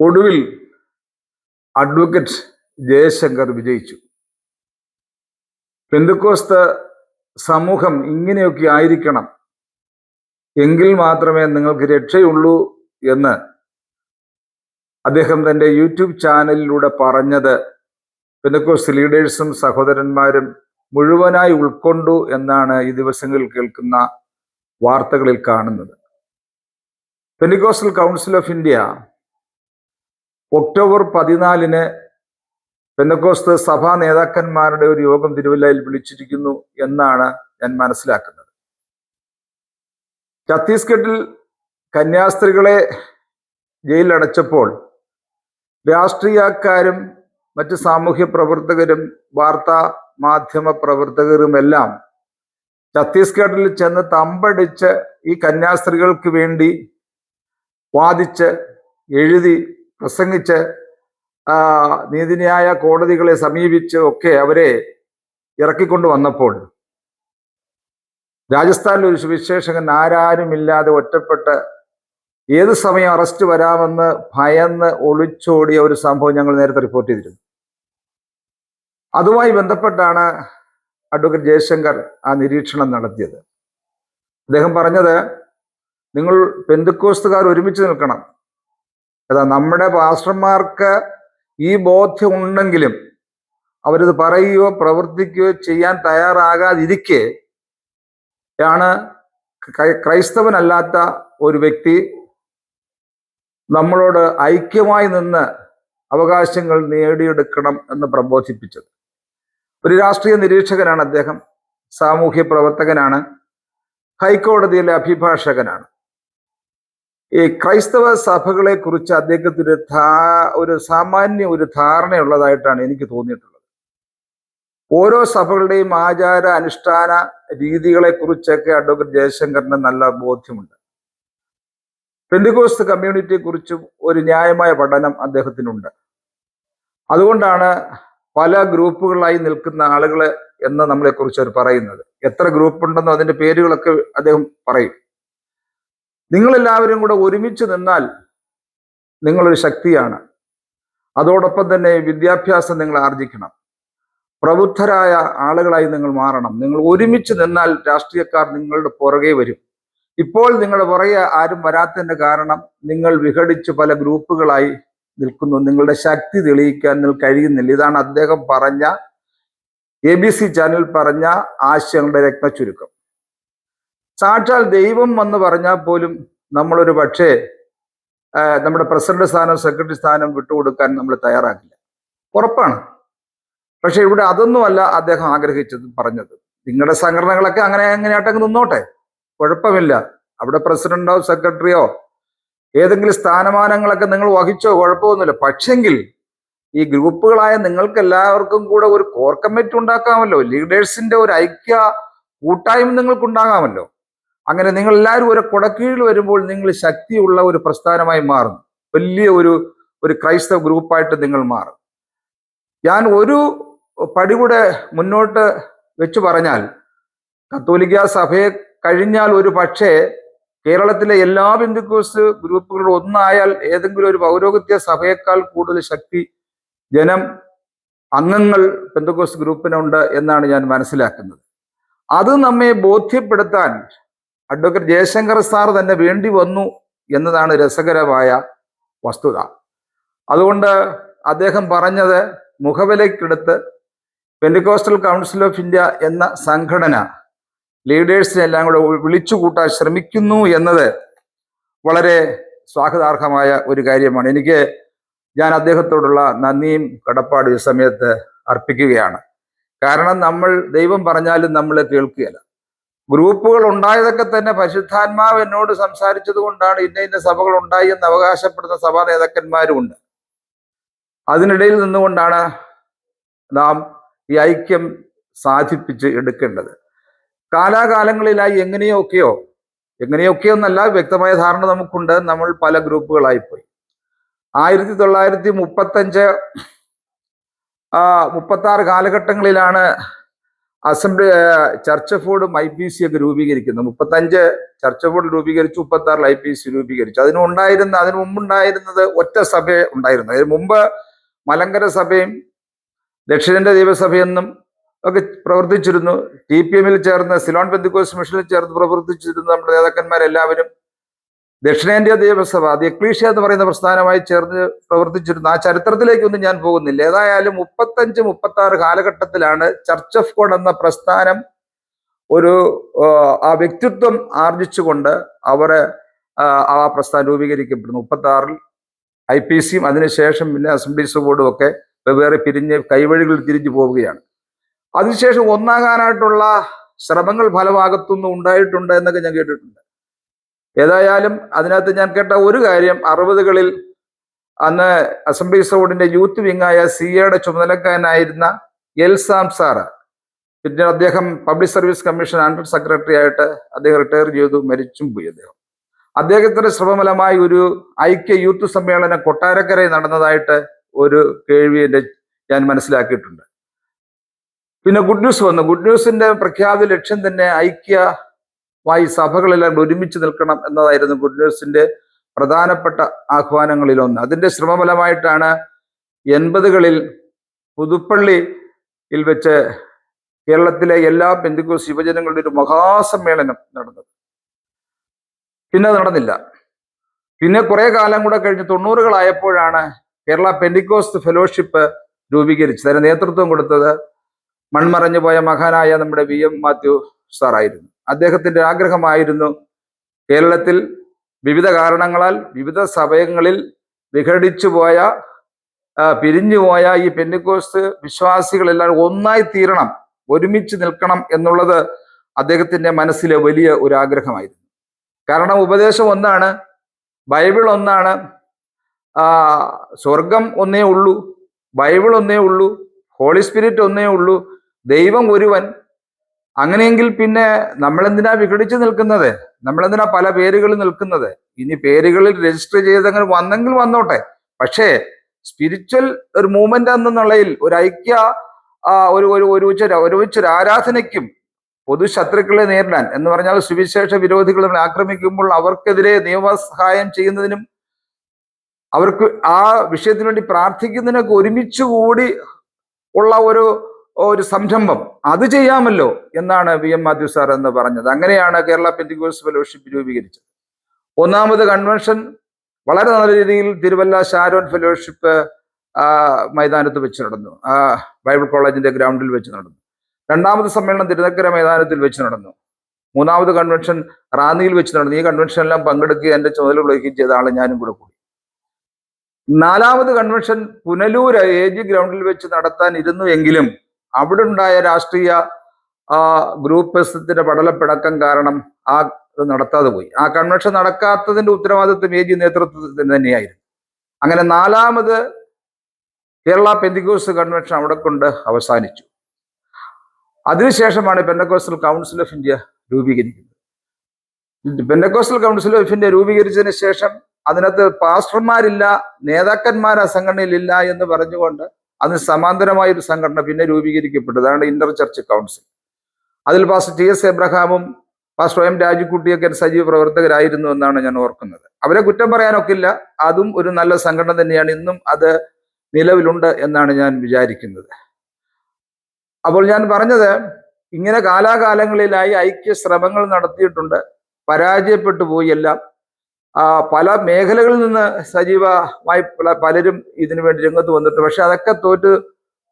ഒടുവിൽ അഡ്വക്കേറ്റ് ജയശങ്കർ വിജയിച്ചു. പെന്തുക്കോസ്ത സമൂഹം ഇങ്ങനെയൊക്കെ ആയിരിക്കണം. എങ്കിൽ മാത്രമേ നിങ്ങൾക്ക് രക്ഷയുള്ളൂ എന്ന് അദ്ദേഹം തന്റെ യൂട്യൂബ് ചാനലിലൂടെ പറഞ്ഞത് പെന്തക്കോസ് ലീഡേഴ്സും സഹോദരന്മാരും മുഴുവനായി ഉൾക്കൊണ്ടു എന്നാണ് ഈ ദിവസങ്ങളിൽ കേൾക്കുന്ന വാർത്തകളിൽ കാണുന്നത്. Pentecostal council of India October പതിനാലിന് പെന്തക്കോസ്ത് സഭാ നേതാക്കന്മാരുടെ ഒരു യോഗം തിരുവല്ലയിൽ വിളിച്ചിരിക്കുന്നു എന്നാണ് ഞാൻ മനസ്സിലാക്കുന്നത്. ഛത്തീസ്ഗഡിൽ കന്യാസ്ത്രീകളെ ജയിലിലടച്ചപ്പോൾ രാഷ്ട്രീയക്കാരും മറ്റ് സാമൂഹ്യ പ്രവർത്തകരും വാർത്താ മാധ്യമ പ്രവർത്തകരുമെല്ലാം ഛത്തീസ്ഗഡിൽ ചെന്ന് തമ്പടിച്ച് ഈ കന്യാസ്ത്രീകൾക്ക് വേണ്ടി വാദിച്ച് എഴുതി പ്രസംഗിച്ച് നീതിന്യായ കോടതികളെ സമീപിച്ച് ഒക്കെ അവരെ ഇറക്കിക്കൊണ്ടു വന്നപ്പോൾ രാജസ്ഥാനിൽ ഒരു സുവിശേഷകൻ ആരാരുമില്ലാതെ ഒറ്റപ്പെട്ട് ഏത് സമയം അറസ്റ്റ് വരാമെന്ന് ഭയന്ന് ഒളിച്ചോടിയ ഒരു സംഭവം ഞങ്ങൾ നേരത്തെ റിപ്പോർട്ട് ചെയ്തിരുന്നു. അതുമായി ബന്ധപ്പെട്ടാണ് അഡ്വക്കേറ്റ് ജയശങ്കർ ആ നിരീക്ഷണം നടത്തിയത്. അദ്ദേഹം പറഞ്ഞത് നിങ്ങൾ പെന്തുക്കോസ്തുകാർ ഒരുമിച്ച് നിൽക്കണം. അതാ നമ്മുടെ പാസ്റ്റർമാർക്ക് ഈ ബോധ്യം ഉണ്ടെങ്കിലും അവരിത് പറയുകയോ പ്രവർത്തിക്കുകയോ ചെയ്യാൻ തയ്യാറാകാതിരിക്കെ ആണ് ക്രൈസ്തവനല്ലാത്ത ഒരു വ്യക്തി നമ്മളോട് ഐക്യമായി നിന്ന് അവകാശങ്ങൾ നേടിയെടുക്കണം എന്ന് പ്രബോധിപ്പിച്ചത്. ഒരു രാഷ്ട്രീയ നിരീക്ഷകനാണ് അദ്ദേഹം സാമൂഹ്യ പ്രവർത്തകനാണ് ഹൈക്കോടതിയിലെ അഭിഭാഷകനാണ്. ഈ ക്രൈസ്തവ സഭകളെ കുറിച്ച് അദ്ദേഹത്തിന് ധാ ഒരു സാമാന്യ ഒരു ധാരണയുള്ളതായിട്ടാണ് എനിക്ക് തോന്നിയിട്ടുള്ളത്. ഓരോ സഭകളുടെയും ആചാര അനുഷ്ഠാന രീതികളെ കുറിച്ചൊക്കെ അഡ്വക്കേറ്റ് ജയശങ്കറിന് നല്ല ബോധ്യമുണ്ട്. പെന്തികോസ്ത് കമ്മ്യൂണിറ്റിയെ കുറിച്ചും ഒരു ന്യായമായ പഠനം അദ്ദേഹത്തിനുണ്ട്. അതുകൊണ്ടാണ് പല ഗ്രൂപ്പുകളായി നിൽക്കുന്ന ആളുകൾ എന്ന് നമ്മളെ കുറിച്ച് അവർ പറയുന്നത്. എത്ര ഗ്രൂപ്പ് ഉണ്ടെന്നോ അതിന്റെ പേരുകളൊക്കെ അദ്ദേഹം പറയും. നിങ്ങളെല്ലാവരും കൂടെ ഒരുമിച്ച് നിന്നാൽ നിങ്ങളൊരു ശക്തിയാണ്. അതോടൊപ്പം തന്നെ വിദ്യാഭ്യാസം നിങ്ങൾ ആർജിക്കണം. പ്രബുദ്ധരായ ആളുകളായി നിങ്ങൾ മാറണം. നിങ്ങൾ ഒരുമിച്ച് നിന്നാൽ രാഷ്ട്രീയക്കാർ നിങ്ങളുടെ പുറകെ വരും. ഇപ്പോൾ നിങ്ങളുടെ പുറകെ ആരും വരാത്തതിന്റെ കാരണം നിങ്ങൾ വിഘടിച്ച് പല ഗ്രൂപ്പുകളായി നിൽക്കുന്നു. നിങ്ങളുടെ ശക്തി തെളിയിക്കാൻ നിങ്ങൾക്ക് കഴിയുന്നില്ല. ഇതാണ് അദ്ദേഹം പറഞ്ഞ എ ബി സി ചാനൽ പറഞ്ഞ ആശയങ്ങളുടെ രത്നച്ചുരുക്കം സാക്ഷാൽ ദൈവം എന്ന് പറഞ്ഞാൽ പോലും നമ്മളൊരു പക്ഷേ നമ്മുടെ പ്രസിഡന്റ് സ്ഥാനം സെക്രട്ടറി സ്ഥാനം വിട്ടുകൊടുക്കാൻ നമ്മൾ തയ്യാറാക്കില്ല. ഉറപ്പാണ്. പക്ഷെ ഇവിടെ അതൊന്നുമല്ല അദ്ദേഹം ആഗ്രഹിച്ചത് പറഞ്ഞത്. നിങ്ങളുടെ സംഘടനകളൊക്കെ അങ്ങനെ എങ്ങനെയായിട്ടങ്ങ് നിന്നോട്ടെ. കുഴപ്പമില്ല. അവിടെ പ്രസിഡന്റോ സെക്രട്ടറിയോ ഏതെങ്കിലും സ്ഥാനമാനങ്ങളൊക്കെ നിങ്ങൾ വഹിച്ചോ കുഴപ്പമൊന്നുമില്ല. പക്ഷെങ്കിൽ ഈ ഗ്രൂപ്പുകളായ നിങ്ങൾക്ക് എല്ലാവർക്കും കൂടെ ഒരു കോർ കമ്മിറ്റി ഉണ്ടാക്കാമല്ലോ. ലീഡേഴ്സിന്റെ ഒരു ഐക്യ കൂട്ടായ്മ നിങ്ങൾക്ക് ഉണ്ടാകാമല്ലോ അങ്ങനെ നിങ്ങൾ എല്ലാവരും ഒരു കുടക്കീഴിൽ വരുമ്പോൾ നിങ്ങൾ ശക്തിയുള്ള ഒരു പ്രസ്ഥാനമായി മാറും. വലിയ ഒരു ഒരു ക്രൈസ്തവ ഗ്രൂപ്പായിട്ട് നിങ്ങൾ മാറും. ഞാൻ ഒരു പടി കൂടെ മുന്നോട്ട് വെച്ച് പറഞ്ഞാൽ കത്തോലിക്ക സഭയെ കഴിഞ്ഞാൽ ഒരു പക്ഷേ കേരളത്തിലെ എല്ലാ ബിന്ദുക്കോസ് ഗ്രൂപ്പുകളും ഒന്നായാൽ ഏതെങ്കിലും ഒരു പൗരോഗത്യ സഭയേക്കാൾ കൂടുതൽ ശക്തി ജനം അംഗങ്ങൾ പെന്തക്കോസ് ഗ്രൂപ്പിനുണ്ട് എന്നാണ് ഞാൻ മനസ്സിലാക്കുന്നത്. അത് നമ്മെ ബോധ്യപ്പെടുത്താൻ അഡ്വക്കേറ്റ് ജയശങ്കർ സാർ തന്നെ വേണ്ടി വന്നു എന്നതാണ് രസകരമായ വസ്തുത. അതുകൊണ്ട് അദ്ദേഹം പറഞ്ഞത് മുഖവിലക്കെടുത്ത് പെൻഡിക്കോസ്റ്റൽ കൗൺസിൽ ഓഫ് ഇന്ത്യ എന്ന സംഘടന ലീഡേഴ്സിനെ എല്ലാം കൂടെ വിളിച്ചു കൂട്ടാൻ ശ്രമിക്കുന്നു എന്നത് വളരെ സ്വാഗതാർഹമായ ഒരു കാര്യമാണ്. എനിക്ക് ഞാൻ അദ്ദേഹത്തോടുള്ള നന്ദിയും കടപ്പാടും ഈ സമയത്ത് അർപ്പിക്കുകയാണ്. കാരണം നമ്മൾ ദൈവം പറഞ്ഞാലും നമ്മൾ കേൾക്കുകയില്ല. ഗ്രൂപ്പുകൾ ഉണ്ടായതൊക്കെ തന്നെ പരിശുദ്ധാത്മാവ് എന്നോട് സംസാരിച്ചത് കൊണ്ടാണ് ഇന്ന ഇന്ന സഭകൾ ഉണ്ടായി എന്ന് അവകാശപ്പെടുന്ന സഭാ നേതാക്കന്മാരും ഉണ്ട് അതിനിടയിൽ നിന്നുകൊണ്ടാണ് നാം ഈ ഐക്യം സാധിപ്പിച്ച് എടുക്കേണ്ടത്. കാലാകാലങ്ങളിലായി എങ്ങനെയൊക്കെയോ എങ്ങനെയൊക്കെയോ എന്നല്ല വ്യക്തമായ ധാരണ നമുക്കുണ്ട്. നമ്മൾ പല ഗ്രൂപ്പുകളായി പോയി ആയിരത്തി തൊള്ളായിരത്തി മുപ്പത്തഞ്ച് മുപ്പത്താറ് കാലഘട്ടങ്ങളിലാണ് അസംബ്ലി ചർച്ച് ഓഫ് ബോർഡും ഐ പി സി ഒക്കെ രൂപീകരിക്കുന്നു. മുപ്പത്തഞ്ച് ചർച്ച് ഓഫ് ബോർഡ് രൂപീകരിച്ചു മുപ്പത്തി ആറിൽ ഐ പി സി രൂപീകരിച്ചു. അതിന് ഉണ്ടായിരുന്ന അതിന് മുമ്പുണ്ടായിരുന്നത് ഒറ്റ സഭ ഉണ്ടായിരുന്നു. അതിന് മുമ്പ് മലങ്കര സഭയും ദക്ഷിണേന്ത്യ ദൈവസഭയെന്നും ഒക്കെ പ്രവർത്തിച്ചിരുന്നു. ടി പി എമ്മിൽ ചേർന്ന് സിലോൺ ബന്ധുക്കോസ് മിഷനിൽ ചേർന്ന് പ്രവർത്തിച്ചിരുന്നു നമ്മുടെ നേതാക്കന്മാരെല്ലാവരും ദക്ഷിണേന്ത്യ ദേവസഭ അത് എക്ലീഷ്യ എന്ന് പറയുന്ന പ്രസ്ഥാനമായി ചേർന്ന് പ്രവർത്തിച്ചിരുന്ന ആ ചരിത്രത്തിലേക്കൊന്നും ഞാൻ പോകുന്നില്ല. ഏതായാലും മുപ്പത്തഞ്ച് മുപ്പത്തി ആറ് കാലഘട്ടത്തിലാണ് ചർച്ച് ഓഫ് ഗോഡ് എന്ന പ്രസ്ഥാനം ഒരു ആ, വ്യക്തിത്വം ആർജിച്ചുകൊണ്ട് അവരെ ആ പ്രസ്ഥാനം രൂപീകരിക്കപ്പെടുന്നു. മുപ്പത്തി ആറിൽ ഐ പി സിയും അതിനുശേഷം പിന്നെ അസംബ്ലീസ് ബോർഡും ഒക്കെ വെവ്വേറെ പിരിഞ്ഞ് കൈവഴികളിൽ തിരിഞ്ഞു പോവുകയാണ്. അതിനുശേഷം ഒന്നാകാനായിട്ടുള്ള ശ്രമങ്ങൾ ഫലഭാഗത്തുനിന്ന് ഉണ്ടായിട്ടുണ്ട് എന്നൊക്കെ ഞാൻ കേട്ടിട്ടുണ്ട്. ഏതായാലും അതിനകത്ത് ഞാൻ കേട്ട ഒരു കാര്യം അറുപതുകളിൽ അന്ന് അസംബ്ലി സൗഡിന്റെ യൂത്ത് വിങ്ങായ സി എയുടെ ചുമതലക്കാരനായിരുന്ന എൽസാം സാറ്. പിന്നെ അദ്ദേഹം public service commission under secretary ആയിട്ട് അദ്ദേഹം റിട്ടയർ ചെയ്തു മരിച്ചും പോയി അദ്ദേഹം. അദ്ദേഹത്തിന്റെ ശ്രമഫലമായി ഒരു ഐക്യ യൂത്ത് സമ്മേളനം കൊട്ടാരക്കരയിൽ നടന്നതായിട്ട് ഒരു കേൾവി എന്റെ ഞാൻ മനസ്സിലാക്കിയിട്ടുണ്ട്. പിന്നെ ഗുഡ് ന്യൂസ് വന്നു. ഗുഡ് ന്യൂസിന്റെ പ്രഖ്യാപിത ലക്ഷ്യം തന്നെ ഐക്യമായി സഭകളെല്ലാം ഒരുമിച്ച് നിൽക്കണം എന്നതായിരുന്നു ഗുഡ് ന്യൂസിന്റെ പ്രധാനപ്പെട്ട ആഹ്വാനങ്ങളിലൊന്ന്. അതിന്റെ ശ്രമഫലമായിട്ടാണ് എൺപതുകളിൽ പുതുപ്പള്ളിയിൽ വെച്ച് കേരളത്തിലെ എല്ലാ ബന്ധുക്കോസ് യുവജനങ്ങളുടെ ഒരു മഹാസമ്മേളനം നടന്നത്. പിന്നെ നടന്നില്ല. പിന്നെ കുറെ കാലം കൂടെ കഴിഞ്ഞ് തൊണ്ണൂറുകളായപ്പോഴാണ് കേരള പെൻഡിക്കോസ്റ്റ് ഫെലോഷിപ്പ് രൂപീകരിച്ചത്. അതിന് നേതൃത്വം കൊടുത്തത് മൺമറഞ്ഞു പോയ മഹാനായ നമ്മുടെ വി എം മാത്യു സാറായിരുന്നു. അദ്ദേഹത്തിന്റെ ആഗ്രഹമായിരുന്നു കേരളത്തിൽ വിവിധ കാരണങ്ങളാൽ വിവിധ സമയങ്ങളിൽ വിഘടിച്ചു പോയ ആ, പിരിഞ്ഞുപോയ ഈ പെൻഡിക്കോസ്റ്റ് വിശ്വാസികളെല്ലാം ഒന്നായി തീരണം ഒരുമിച്ച് നിൽക്കണം എന്നുള്ളത് അദ്ദേഹത്തിന്റെ മനസ്സിലെ വലിയ ഒരു ആഗ്രഹമായിരുന്നു. കാരണം ഉപദേശം ഒന്നാണ് ബൈബിൾ ഒന്നാണ് സ്വർഗം ഒന്നേ ഉള്ളൂ ബൈബിൾ ഒന്നേ ഉള്ളൂ ഹോളി സ്പിരിറ്റ് ഒന്നേ ഉള്ളൂ ദൈവം ഒരുവൻ അങ്ങനെയെങ്കിൽ പിന്നെ നമ്മളെന്തിനാ വിഘടിച്ച് നിൽക്കുന്നത്? നമ്മളെന്തിനാ പല പേരുകളിൽ നിൽക്കുന്നത്? ഇനി പേരുകളിൽ രജിസ്റ്റർ ചെയ്തങ്ങനെ വന്നെങ്കിൽ വന്നോട്ടെ. പക്ഷേ സ്പിരിച്വൽ ഒരു മൂവ്മെന്റ് എന്നുള്ളതിൽ ഒരു ഐക്യ ഒരു ഒരു ഒരു ഒരുമിച്ച് ഒരുമിച്ചൊരു ആരാധനയ്ക്കും പൊതു ശത്രുക്കളെ നേരിടാൻ എന്ന് പറഞ്ഞാൽ സുവിശേഷ വിരോധികൾ നമ്മൾ ആക്രമിക്കുമ്പോൾ അവർക്കെതിരെ നിയമസഹായം ചെയ്യുന്നതിനും അവർക്ക് ആ വിഷയത്തിനു വേണ്ടി പ്രാർത്ഥിക്കുന്നതിനൊക്കെ ഒരുമിച്ച് കൂടി ഉള്ള ഒരു ഒരു സംരംഭം. അത് ചെയ്യാമല്ലോ എന്നാണ് വി എം മാത്യു സാർ എന്ന് പറഞ്ഞത്. അങ്ങനെയാണ് കേരള പെന്തിക്കോസ് ഫെലോഷിപ്പ് രൂപീകരിച്ചത്. ഒന്നാമത് കൺവെൻഷൻ വളരെ നല്ല രീതിയിൽ തിരുവല്ല ഷാരോൺ ഫെലോഷിപ്പ് മൈതാനത്ത് വെച്ച് നടന്നു. ബൈബിൾ കോളേജിന്റെ ഗ്രൗണ്ടിൽ വെച്ച് നടന്നു. രണ്ടാമത് സമ്മേളനം തിരുനക്കര മൈതാനത്തിൽ വെച്ച് നടന്നു. മൂന്നാമത് കൺവെൻഷൻ റാന്നിയിൽ വെച്ച് നടന്നു. ഈ കൺവെൻഷനെല്ലാം പങ്കെടുക്കുകയും എന്റെ ചുമതല വഹിക്കുകയും ചെയ്ത ആളെ ഞാനും കൂടെ കൂടി. നാലാമത് കൺവെൻഷൻ പുനലൂർ ജി ഗ്രൗണ്ടിൽ വെച്ച് നടത്താൻ ഇരുന്നു എങ്കിലും അവിടെ ഉണ്ടായ രാഷ്ട്രീയ ആ ഗ്രൂപ്പിസത്തിന്റെ പടലപ്പിടക്കം കാരണം ആ ഇത് നടത്താതെ പോയി. ആ കൺവെൻഷൻ നടക്കാത്തതിന്റെ ഉത്തരവാദിത്വം ഏജി നേതൃത്വത്തിന് തന്നെയായിരുന്നു. അങ്ങനെ നാലാമത് കേരള പെന്തിക്കോസ് കൺവെൻഷൻ അവിടെ കൊണ്ട് അവസാനിച്ചു. അതിനുശേഷമാണ് പെന്തക്കോസ്റ്റൽ കൗൺസിൽ ഓഫ് ഇന്ത്യ രൂപീകരിക്കുന്നത്. പെന്തക്കോസ്റ്റൽ കൗൺസിൽ ഓഫ് ഇന്ത്യ രൂപീകരിച്ചതിന് ശേഷം അതിനകത്ത് പാസ്റ്റർമാരില്ല നേതാക്കന്മാർ ആ സംഘടനയിലില്ല എന്ന് പറഞ്ഞുകൊണ്ട് അതിന് സമാന്തരമായ ഒരു സംഘടന പിന്നെ രൂപീകരിക്കപ്പെട്ടു അതാണ് ഇന്റർ ചർച്ച് കൗൺസിൽ. അതിൽ പാസ്റ്റർ ടി എസ് എബ്രഹാമും പാസ്റ്റർ എം രാജുക്കുട്ടിയൊക്കെ സജീവ പ്രവർത്തകരായിരുന്നു എന്നാണ് ഞാൻ ഓർക്കുന്നത്. അവരെ കുറ്റം പറയാനൊക്കില്ല. അതും ഒരു നല്ല സംഘടന തന്നെയാണ്. ഇന്നും അത് നിലവിലുണ്ട് എന്നാണ് ഞാൻ വിചാരിക്കുന്നത്. അപ്പോൾ ഞാൻ പറഞ്ഞത് ഇങ്ങനെ കാലാകാലങ്ങളിലായി ഐക്യ ശ്രമങ്ങൾ നടത്തിയിട്ടുണ്ട്. പരാജയപ്പെട്ടു പോയി എല്ലാം. പല മേഖലകളിൽ നിന്ന് സജീവമായി പല- പലരും ഇതിനു വേണ്ടി രംഗത്ത് വന്നിട്ട് പക്ഷെ അതൊക്കെ തോറ്റ്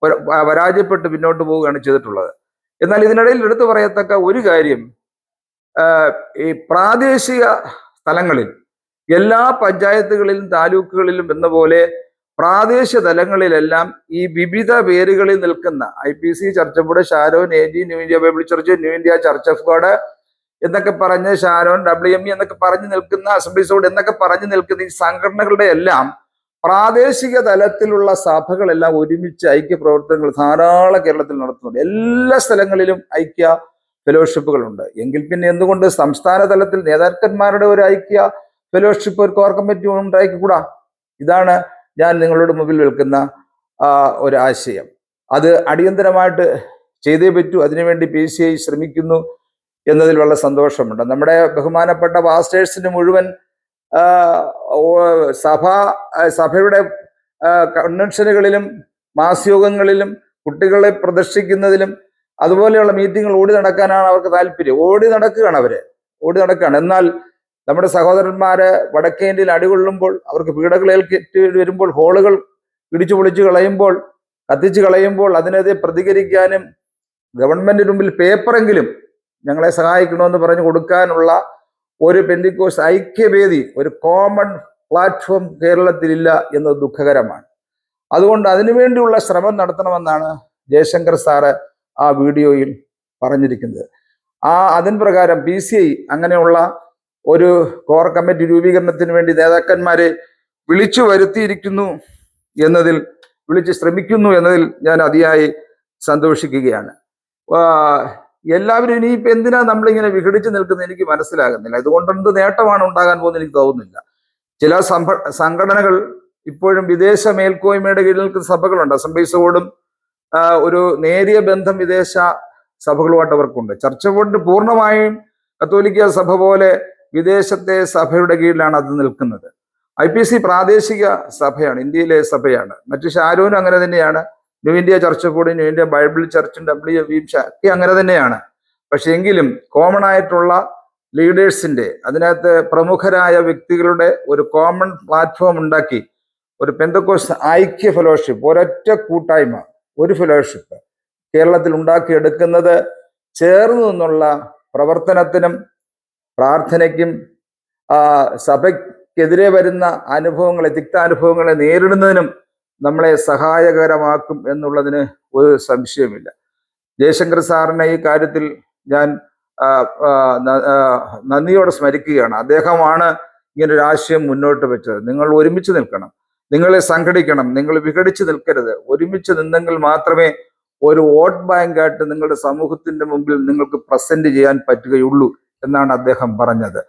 പര- പരാജയപ്പെട്ട് പിന്നോട്ട് പോവുകയാണ് ചെയ്തിട്ടുള്ളത്. എന്നാൽ ഇതിനിടയിൽ എടുത്തു പറയത്തക്ക ഒരു കാര്യം ഈ പ്രാദേശിക സ്ഥലങ്ങളിൽ എല്ലാ പഞ്ചായത്തുകളിലും താലൂക്കുകളിലും എന്ന പോലെ പ്രാദേശിക തലങ്ങളിലെല്ലാം ഈ വിവിധ പേരുകളിൽ നിൽക്കുന്ന I P C church of God Sharon A G New India Bible church New India church of God എന്നൊക്കെ പറഞ്ഞ് ഷാരോൺ ഡബ്ല്യു എം ഇ എന്നൊക്കെ പറഞ്ഞു നിൽക്കുന്ന അസംബ്ലീസ് ബോർഡ് എന്നൊക്കെ പറഞ്ഞു നിൽക്കുന്ന ഈ സംഘടനകളുടെ എല്ലാം പ്രാദേശിക തലത്തിലുള്ള സഭകളെല്ലാം ഒരുമിച്ച് ഐക്യ പ്രവർത്തനങ്ങൾ ധാരാളം കേരളത്തിൽ നടത്തുന്നുണ്ട്. എല്ലാ സ്ഥലങ്ങളിലും ഐക്യ ഫെലോഷിപ്പുകളുണ്ട്. എങ്കിൽ പിന്നെ എന്തുകൊണ്ട് സംസ്ഥാന തലത്തിൽ നേതാക്കന്മാരുടെ ഒരു ഐക്യ ഫെലോഷിപ്പ് ഒരു കോർ കമ്മിറ്റി ഉണ്ടായിക്കൂടാ? ഇതാണ് ഞാൻ നിങ്ങളുടെ മുമ്പിൽ വിൽക്കുന്ന ഒരു ആശയം. അത് അടിയന്തരമായിട്ട് ചെയ്തേ പറ്റൂ. അതിനുവേണ്ടി പി സി ഐ ശ്രമിക്കുന്നു. എന്നതിൽ വളരെ സന്തോഷമുണ്ട്. നമ്മുടെ ബഹുമാനപ്പെട്ട പാസ്റ്റേഴ്സിന് മുഴുവൻ സഭ സഭയുടെ കൺവെൻഷനുകളിലും മാസ്യോഗങ്ങളിലും കുട്ടികളെ പ്രദർശിക്കുന്നതിലും അതുപോലെയുള്ള മീറ്റിങ്ങുകൾ ഓടി നടക്കാനാണ് അവർക്ക് താല്പര്യം. ഓടി നടക്കുകയാണ് അവർ. ഓടി നടക്കുകയാണ്. എന്നാൽ നമ്മുടെ സഹോദരന്മാര് വടക്കേ ഇന്ത്യയിൽ അടികൊള്ളുമ്പോൾ അവർക്ക് പീഡകളേൽക്കേറ്റ് വരുമ്പോൾ ഹോളുകൾ ഇടിച്ചു പൊളിച്ചു കളയുമ്പോൾ കത്തിച്ചു കളയുമ്പോൾ അതിനെതിരെ പ്രതികരിക്കാനും ഗവൺമെന്റിന് മുമ്പിൽ പേപ്പറെങ്കിലും ഞങ്ങളെ സഹായിക്കണമെന്ന് പറഞ്ഞു കൊടുക്കാനുള്ള ഒരു പെന്തിക്കോസ് ഐക്യവേദി ഒരു കോമൺ പ്ലാറ്റ്ഫോം കേരളത്തിലില്ല എന്നത് ദുഃഖകരമാണ്. അതുകൊണ്ട് അതിനുവേണ്ടിയുള്ള ശ്രമം നടത്തണമെന്നാണ് ജയശങ്കർ സാറ് ആ വീഡിയോയിൽ പറഞ്ഞിരിക്കുന്നത്. ആ അതിൻ പ്രകാരം പി സി ഐ അങ്ങനെയുള്ള ഒരു കോർ കമ്മിറ്റി രൂപീകരണത്തിന് വേണ്ടി നേതാക്കന്മാരെ വിളിച്ചു വരുത്തിയിരിക്കുന്നു എന്നതിൽ വിളിച്ച് ശ്രമിക്കുന്നു എന്നതിൽ ഞാൻ അതിയായി സന്തോഷിക്കുകയാണ്. എല്ലാവരും ഇനിയിപ്പോ എന്തിനാ നമ്മളിങ്ങനെ വിഘടിച്ച് നിൽക്കുന്നത് എനിക്ക് മനസ്സിലാകുന്നില്ല. ഇതുകൊണ്ട് എന്ത് നേട്ടമാണ് ഉണ്ടാകാൻ പോകുന്നത് എനിക്ക് തോന്നുന്നില്ല. ചില സംഭ സംഘടനകൾ ഇപ്പോഴും വിദേശ മേൽക്കോയ്മയുടെ കീഴിൽ നിൽക്കുന്ന സഭകളുണ്ട്. അസംബ്ലീസോടും ബോർഡും ഒരു നേരിയ ബന്ധം വിദേശ സഭകളുമായിട്ട് അവർക്കുണ്ട്. ചർച്ച ബോർഡ് പൂർണമായും കത്തോലിക്ക സഭ പോലെ വിദേശത്തെ സഭയുടെ കീഴിലാണ് അത് നിൽക്കുന്നത്. ഐ പി സി പ്രാദേശിക സഭയാണ് ഇന്ത്യയിലെ സഭയാണ്. മറ്റു ഷാരൂനും അങ്ങനെ തന്നെയാണ്. ന്യൂ ഇന്ത്യ ചർച്ച് കൂടി ന്യൂ ഇന്ത്യ ബൈബിൾ ചർച്ചും ഡബ്ല്യു വിയും ഒക്കെ അങ്ങനെ തന്നെയാണ്. പക്ഷെ എങ്കിലും കോമൺ ആയിട്ടുള്ള ലീഡേഴ്സിന്റെ അതിനകത്ത് പ്രമുഖരായ വ്യക്തികളുടെ ഒരു കോമൺ പ്ലാറ്റ്ഫോം ഉണ്ടാക്കി ഒരു പെന്തക്കോസ് ഐക്യ ഫെലോഷിപ്പ് ഒരൊറ്റ കൂട്ടായ്മ ഒരു ഫെലോഷിപ്പ് കേരളത്തിൽ ഉണ്ടാക്കിയെടുക്കുന്നത് ചേർന്നു നിന്നുള്ള പ്രവർത്തനത്തിനും പ്രാർത്ഥനയ്ക്കും സഭയ്ക്കെതിരെ വരുന്ന അനുഭവങ്ങളെ തിക്താനുഭവങ്ങളെ നേരിടുന്നതിനും നമ്മളെ സഹായകരമാക്കും എന്നുള്ളതിന് ഒരു സംശയമില്ല ജയശങ്കർ സാറിനെ ഈ കാര്യത്തിൽ ഞാൻ നന്ദിയോടെ സ്മരിക്കുകയാണ്. അദ്ദേഹമാണ് ഇങ്ങനെ ഒരു ആശയം മുന്നോട്ട് വെച്ചത്. നിങ്ങൾ ഒരുമിച്ച് നിൽക്കണം. നിങ്ങളെ സംഘടിക്കണം. നിങ്ങൾ വിഘടിച്ച് നിൽക്കരുത്. ഒരുമിച്ച് നിന്നെങ്കിൽ മാത്രമേ ഒരു വോട്ട് ബാങ്കായിട്ട് നിങ്ങളുടെ സമൂഹത്തിന്റെ മുമ്പിൽ നിങ്ങൾക്ക് പ്രസന്റ് ചെയ്യാൻ പറ്റുകയുള്ളൂ എന്നാണ് അദ്ദേഹം പറഞ്ഞത്.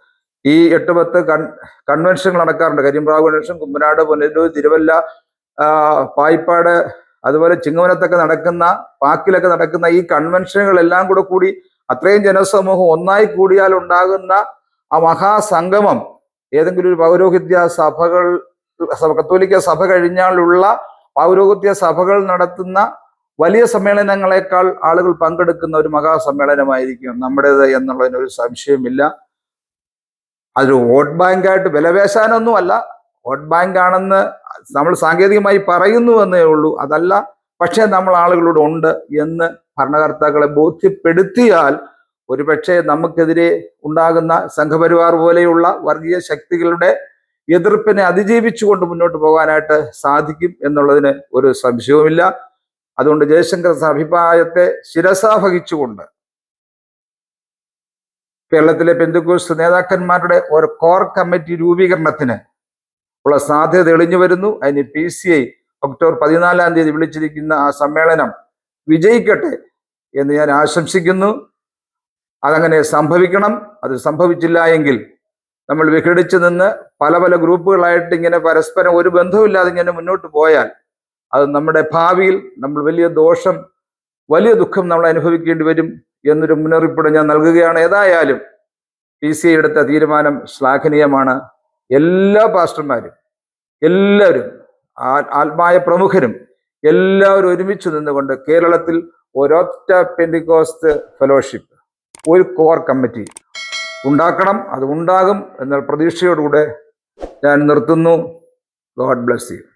ഈ എട്ട് പത്ത് കൺ കൺവെൻഷനുകൾ നടക്കാറുണ്ട്. കരിമ്പ്രാവ് കൺവെൻഷൻ കുമ്പനാട് പുനലൂർ തിരുവല്ല പായിപ്പാട് അതുപോലെ ചിങ്ങവനത്തൊക്കെ നടക്കുന്ന പാക്കിലൊക്കെ നടക്കുന്ന ഈ കൺവെൻഷനുകളെല്ലാം കൂടെ കൂടി അത്രയും ജനസമൂഹം ഒന്നായി കൂടിയാൽ ഉണ്ടാകുന്ന ആ മഹാസംഗമം ഏതെങ്കിലും ഒരു പൗരോഹിത്യ സഭകൾ കത്തോലിക്ക സഭ കഴിഞ്ഞാലുള്ള പൗരോഹിത്യ സഭകൾ നടത്തുന്ന വലിയ സമ്മേളനങ്ങളെക്കാൾ ആളുകൾ പങ്കെടുക്കുന്ന ഒരു മഹാസമ്മേളനമായിരിക്കും നമ്മുടേത് എന്നുള്ളതിന് ഒരു സംശയമില്ല അതൊരു വോട്ട് ബാങ്കായിട്ട് വിലപേശാനൊന്നും അല്ല വോട്ട് ബാങ്ക് ആണെന്ന് നമ്മൾ സാങ്കേതികമായി പറയുന്നു എന്നേ ഉള്ളൂ. അതല്ല പക്ഷേ നമ്മൾ ആളുകളോട് ഉണ്ട് എന്ന് ഭരണകർത്താക്കളെ ബോധ്യപ്പെടുത്തിയാൽ ഒരുപക്ഷെ നമുക്കെതിരെ ഉണ്ടാകുന്ന സംഘപരിവാർ പോലെയുള്ള വർഗീയ ശക്തികളുടെ എതിർപ്പിനെ അതിജീവിച്ചുകൊണ്ട് മുന്നോട്ട് പോകാനായിട്ട് സാധിക്കും എന്നുള്ളതിന് ഒരു സംശയവുമില്ല. അതുകൊണ്ട് ജയശങ്കർ അഭിപ്രായത്തെ ശിരസാവഹിച്ചുകൊണ്ട് കേരളത്തിലെ പെന്തുക്കോസ് നേതാക്കന്മാരുടെ ഒരു കോർ കമ്മിറ്റി രൂപീകരണത്തിന് ഉള്ള സാധ്യത തെളിഞ്ഞു വരുന്നു. അതിന് പി സി ഐ ഒക്ടോബർ പതിനാലാം തീയതി വിളിച്ചിരിക്കുന്ന ആ സമ്മേളനം വിജയിക്കട്ടെ എന്ന് ഞാൻ ആശംസിക്കുന്നു. അതങ്ങനെ സംഭവിക്കണം. അത് സംഭവിച്ചില്ല എങ്കിൽ നമ്മൾ വിഘടിച്ചു നിന്ന് പല പല ഗ്രൂപ്പുകളായിട്ട് ഇങ്ങനെ പരസ്പരം ഒരു ബന്ധവുമില്ലാതെ ഇങ്ങനെ മുന്നോട്ട് പോയാൽ അത് നമ്മുടെ ഭാവിയിൽ നമ്മൾ വലിയ ദോഷം വലിയ ദുഃഖം നമ്മൾ അനുഭവിക്കേണ്ടി വരും എന്നൊരു മുന്നറിയിപ്പ് ഞാൻ നൽകുകയാണ്. ഏതായാലും പി സി ഐ എടുത്ത തീരുമാനം ശ്ലാഘനീയമാണ്. എല്ലാ പാസ്റ്റർമാരും എല്ലാവരും ആത്മായ പ്രമുഖരും എല്ലാവരും ഒരുമിച്ച് നിന്നുകൊണ്ട് കേരളത്തിൽ ഒരൊറ്റ പെൻഡിക്കോസ്റ്റ് ഫെലോഷിപ്പ് ഒരു കോർ കമ്മിറ്റി ഉണ്ടാക്കണം. അത് ഉണ്ടാകും എന്ന പ്രതീക്ഷയോടുകൂടെ ഞാൻ നിർത്തുന്നു. God bless you.